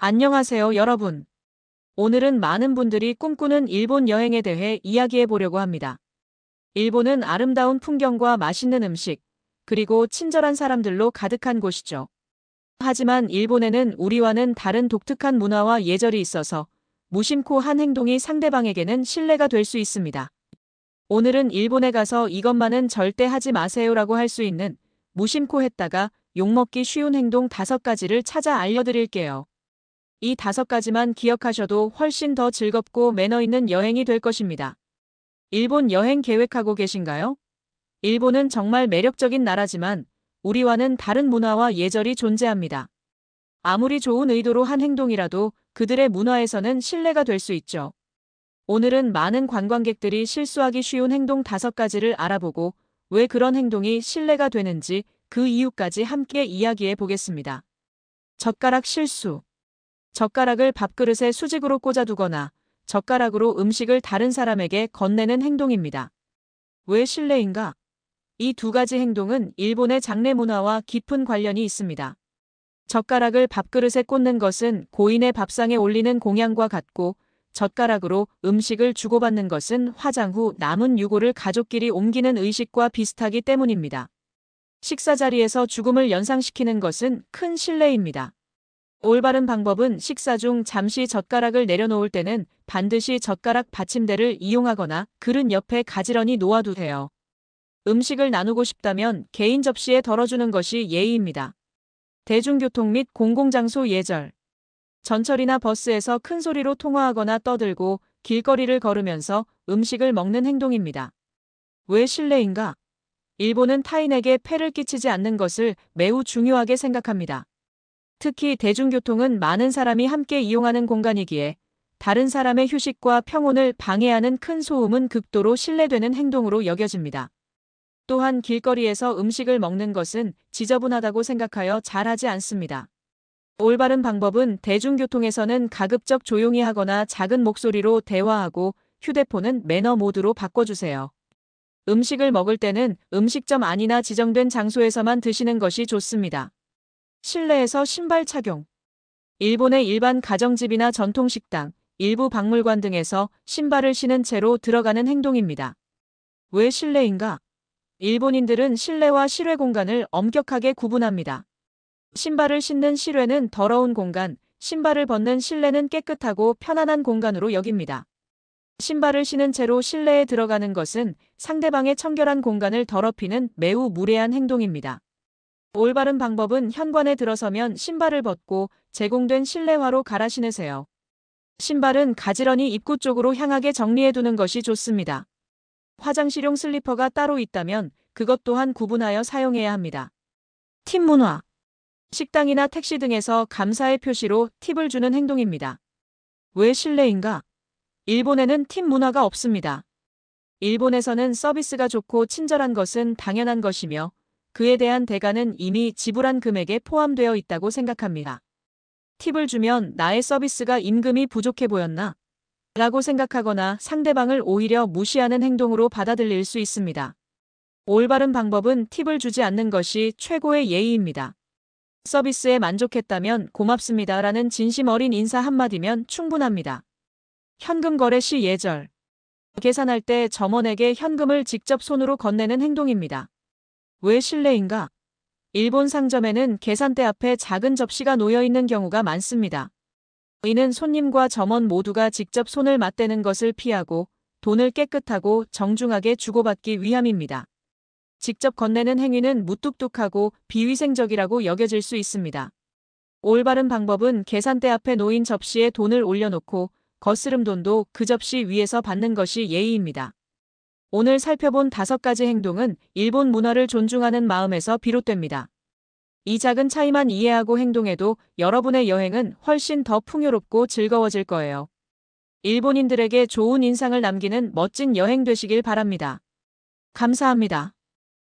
안녕하세요, 여러분. 오늘은 많은 분들이 꿈꾸는 일본 여행에 대해 이야기해 보려고 합니다. 일본은 아름다운 풍경과 맛있는 음식, 그리고 친절한 사람들로 가득한 곳이죠. 하지만 일본에는 우리와는 다른 독특한 문화와 예절이 있어서 무심코 한 행동이 상대방에게는 신뢰가 될 수 있습니다. 오늘은 일본에 가서 이것만은 절대 하지 마세요라고 할 수 있는 무심코 했다가 욕먹기 쉬운 행동 다섯 가지를 찾아 알려드릴게요. 이 다섯 가지만 기억하셔도 훨씬 더 즐겁고 매너 있는 여행이 될 것입니다. 일본 여행 계획하고 계신가요? 일본은 정말 매력적인 나라지만 우리와는 다른 문화와 예절이 존재합니다. 아무리 좋은 의도로 한 행동이라도 그들의 문화에서는 신뢰가 될 수 있죠. 오늘은 많은 관광객들이 실수하기 쉬운 행동 다섯 가지를 알아보고 왜 그런 행동이 신뢰가 되는지 그 이유까지 함께 이야기해 보겠습니다. 젓가락 실수. 젓가락을 밥그릇에 수직으로 꽂아두거나 젓가락으로 음식을 다른 사람에게 건네는 행동입니다. 왜 실례인가? 이 두 가지 행동은 일본의 장례 문화와 깊은 관련이 있습니다. 젓가락을 밥그릇에 꽂는 것은 고인의 밥상에 올리는 공양과 같고 젓가락으로 음식을 주고받는 것은 화장 후 남은 유골을 가족끼리 옮기는 의식과 비슷하기 때문입니다. 식사 자리에서 죽음을 연상시키는 것은 큰 신뢰입니다. 올바른 방법은 식사 중 잠시 젓가락을 내려놓을 때는 반드시 젓가락 받침대를 이용하거나 그릇 옆에 가지런히 놓아두세요. 음식을 나누고 싶다면 개인 접시에 덜어주는 것이 예의입니다. 대중교통 및 공공장소 예절. 전철이나 버스에서 큰 소리로 통화하거나 떠들고 길거리를 걸으면서 음식을 먹는 행동입니다. 왜 실례인가? 일본은 타인에게 폐를 끼치지 않는 것을 매우 중요하게 생각합니다. 특히 대중교통은 많은 사람이 함께 이용하는 공간이기에 다른 사람의 휴식과 평온을 방해하는 큰 소음은 극도로 신뢰되는 행동으로 여겨집니다. 또한 길거리에서 음식을 먹는 것은 지저분하다고 생각하여 잘하지 않습니다. 올바른 방법은 대중교통에서는 가급적 조용히 하거나 작은 목소리로 대화하고 휴대폰은 매너 모드로 바꿔주세요. 음식을 먹을 때는 음식점 아니나 지정된 장소에서만 드시는 것이 좋습니다. 실내에서 신발 착용. 일본의 일반 가정집이나 전통식당, 일부 박물관 등에서 신발을 신은 채로 들어가는 행동입니다. 왜 실내인가? 일본인들은 실내와 실외 공간을 엄격하게 구분합니다. 신발을 신는 실외는 더러운 공간, 신발을 벗는 실내는 깨끗하고 편안한 공간으로 여깁니다. 신발을 신은 채로 실내에 들어가는 것은 상대방의 청결한 공간을 더럽히는 매우 무례한 행동입니다. 올바른 방법은 현관에 들어서면 신발을 벗고 제공된 실내화로 갈아 신으세요. 신발은 가지런히 입구 쪽으로 향하게 정리해 두는 것이 좋습니다. 화장실용 슬리퍼가 따로 있다면 그것 또한 구분하여 사용해야 합니다. 팁 문화. 식당이나 택시 등에서 감사의 표시로 팁을 주는 행동입니다. 왜 실례인가? 일본에는 팁 문화가 없습니다. 일본에서는 서비스가 좋고 친절한 것은 당연한 것이며 그에 대한 대가는 이미 지불한 금액에 포함되어 있다고 생각합니다. 팁을 주면 나의 서비스가 임금이 부족해 보였나? 라고 생각하거나 상대방을 오히려 무시하는 행동으로 받아들일 수 있습니다. 올바른 방법은 팁을 주지 않는 것이 최고의 예의입니다. 서비스에 만족했다면 고맙습니다 라는 진심 어린 인사 한마디면 충분합니다. 현금 거래 시 예절. 계산할 때 점원에게 현금을 직접 손으로 건네는 행동입니다. 왜 실례인가? 일본 상점에는 계산대 앞에 작은 접시가 놓여 있는 경우가 많습니다. 이는 손님과 점원 모두가 직접 손을 맞대는 것을 피하고 돈을 깨끗하고 정중하게 주고받기 위함입니다. 직접 건네는 행위는 무뚝뚝하고 비위생적이라고 여겨질 수 있습니다. 올바른 방법은 계산대 앞에 놓인 접시에 돈을 올려놓고 거스름 돈도 그 접시 위에서 받는 것이 예의입니다. 오늘 살펴본 다섯 가지 행동은 일본 문화를 존중하는 마음에서 비롯됩니다. 이 작은 차이만 이해하고 행동해도 여러분의 여행은 훨씬 더 풍요롭고 즐거워질 거예요. 일본인들에게 좋은 인상을 남기는 멋진 여행 되시길 바랍니다. 감사합니다.